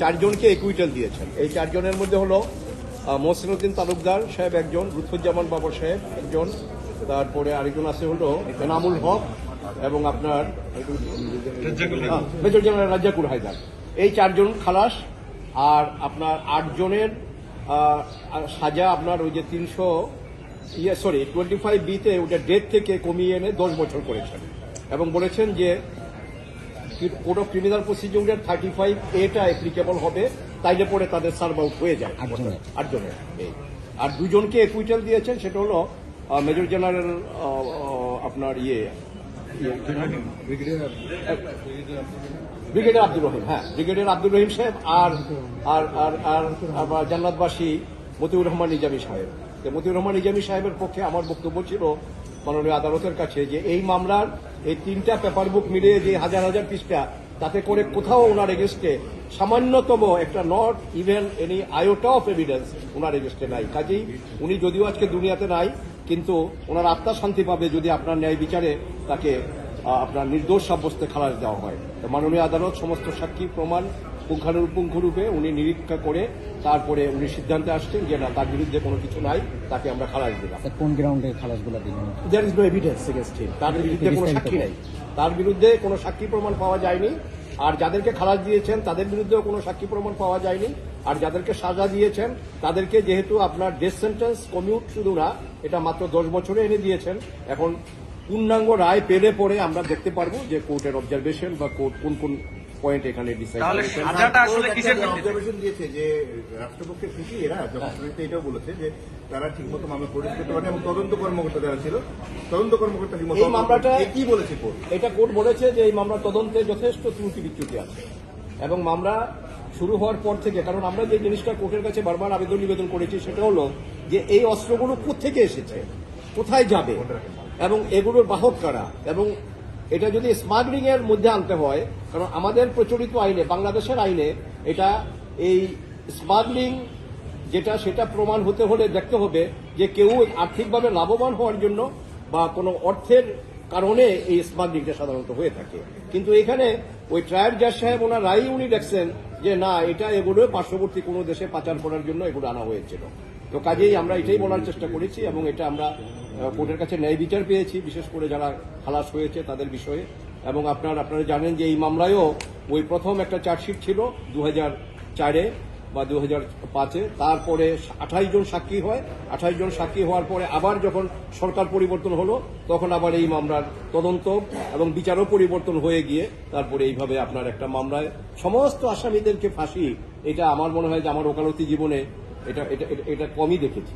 চারজনকে একুইটাল দিয়েছেন। এই চারজনের মধ্যে হলো মহসিনুদ্দিন তালুকদার সাহেব একজন লুৎফুজ্জামান বাবর সাহেব একজন, তারপরে আরেকজন আছে হলো এনামুল হক এবং আপনার মেজর জেনারেল রাজ্জাকুর হায়দার। এই চারজন খালাস আর আপনার আটজনের সাজা আপনার ওই যে তিনশো ইয়ে সরি টোয়েন্টি ফাইভ বিতে ওটা ডেট থেকে কমিয়ে এনে দশ বছর করেছেন। এবং বলেছেন যে কোড অফ ক্রিমিনাল প্রসিডিউরের থার্টি ফাইভ এটা অ্যাপ্লিকেবল হবে তাইলে পরে তাদের সার্ভ আউট হয়ে যায়। আটজনের। আর দুজনকে একুইটাল দিয়েছেন সেটা হলো মেজর জেনারেল আপনার ইয়ে ব্রিগেডিয়ার আব্দুর রহিম হ্যাঁ ব্রিগেডিয়ার আব্দুর রহিম সাহেব আর আর আর আর জান্নাতবাসী মতিউর রহমান নিজামী সাহেব। তো মতিউর রহমান নিজামী সাহেবের পক্ষে আমার বক্তব্য ছিল মাননীয় আদালতের কাছে যে এই মামলার এই তিনটা পেপার বুক মিলিয়ে যে হাজার হাজার পৃষ্ঠা, তাতে করে কোথাও ওনার এগেস্টে সামান্যতম একটা not even any iota of evidence ওনার এগেস্টে নাই। কাজেই উনি যদিও আজকে দুনিয়াতে নাই, কিন্তু ওনার আত্মা শান্তি পাবে যদি আপনার ন্যায় বিচারে তাকে আপনার নির্দোষ সাব্যস্তে খালাস দেওয়া হয়। মাননীয় আদালত সমস্ত সাক্ষী প্রমাণ পুঙ্খানুপুঙ্খরূপে উনি নিরীক্ষা করে তারপরে উনি সিদ্ধান্তে আসছেন যে না তার বিরুদ্ধে কোনো কিছু নাই তাকে আমরা খালাস দিলাম। কোন গ্রাউন্ডে খালাসগুলো দিলেন? There is no evidence against him তার বিরুদ্ধে কোনো সাক্ষী নেই। তার বিরুদ্ধে কোনো সাক্ষী প্রমাণ পাওয়া যায়নি। আর যাদেরকে খালাস দিয়েছেন তাদের বিরুদ্ধেও কোনো সাক্ষী প্রমাণ পাওয়া যায়নি। আর যাদেরকে সাজা দিয়েছেন তাদেরকে যেহেতু আপনার ডেথ সেন্টেন্স কমিউট শুধু না এটা মাত্র দশ বছরে এনে দিয়েছেন। এখন পূর্ণাঙ্গ রায় পেলে পরে আমরা দেখতে পারব যে কোর্টের অবজারভেশন বা কোর্ট কোন কোন পয়েন্ট এখানে ডিসাইড তাহলে করেছেন। সাজাটা আসলে কিসের ভিত্তিতে? অবজারভেশন দিয়েছে যে রাষ্ট্রপক্ষের খুশি এরা যখন এটাও বলেছে যে তারা ঠিকমতো মামলা পরিচালনা করতে পারে এবং তদন্ত কর্মকর্তা যারা ছিল তদন্ত কর্মকর্তা ঠিকমতো এই মামলাটা- কি বলেছে কোর্ট? এটা কোর্ট বলেছে যে এই মামলার তদন্তে যথেষ্ট ত্রুটি বিচ্যুতি আছে এবং মামলা শুরু হওয়ার পর থেকে কারণ আমরা যে জিনিসটা কোর্টের কাছে বারবার আবেদন নিবেদন করেছি সেটা হলো যে এই অস্ত্রগুলো কোথেকে এসেছে? কোথায় যাবে? এবং এগুলোর বাহক কারা? এবং এটা যদি স্মাগলিং এর মধ্যে আনতে হয়, কারণ আমাদের প্রচলিত আইনে, বাংলাদেশের আইনে এটা এই স্মাগলিং যেটা, সেটা প্রমাণ হতে হলে দেখতে হবে যে কেউ আর্থিকভাবে লাভবান হওয়ার জন্য বা কোনো অর্থের কারণে এই স্মাগলিংটা সাধারণত হয়ে থাকে। কিন্তু এখানে ওই ট্রায়াল জাজ সাহেব, ওনার রায় উনি দেখছেন যে না, এটা এগুলো পার্শ্ববর্তী কোনো দেশে পাচার করার জন্য এগুলো আনা হয়েছিল। তো কাজেই আমরা এটাই বলার চেষ্টা করেছি এবং এটা আমরা কোর্টের কাছে ন্যায় বিচার পেয়েছি, বিশেষ করে যারা খালাস হয়েছে তাদের বিষয়ে। এবং আপনার, আপনারা জানেন যে এই মামলায়ও ওই প্রথম একটা চার্জশিট ছিল দু হাজার চারে বা দু হাজার পাঁচে। তারপরে আঠাইশ জন সাক্ষী হয়। আঠাইশ জন সাক্ষী হওয়ার পরে আবার যখন সরকার পরিবর্তন হলো, তখন আবার এই মামলার তদন্ত এবং বিচারও পরিবর্তন হয়ে গিয়ে তারপরে এইভাবে আপনার একটা মামলায় সমস্ত আসামিদেরকে ফাঁসি, এটা আমার মনে হয় যে আমার ওকালতি জীবনে এটা এটা- এটা কমই দেখেছি।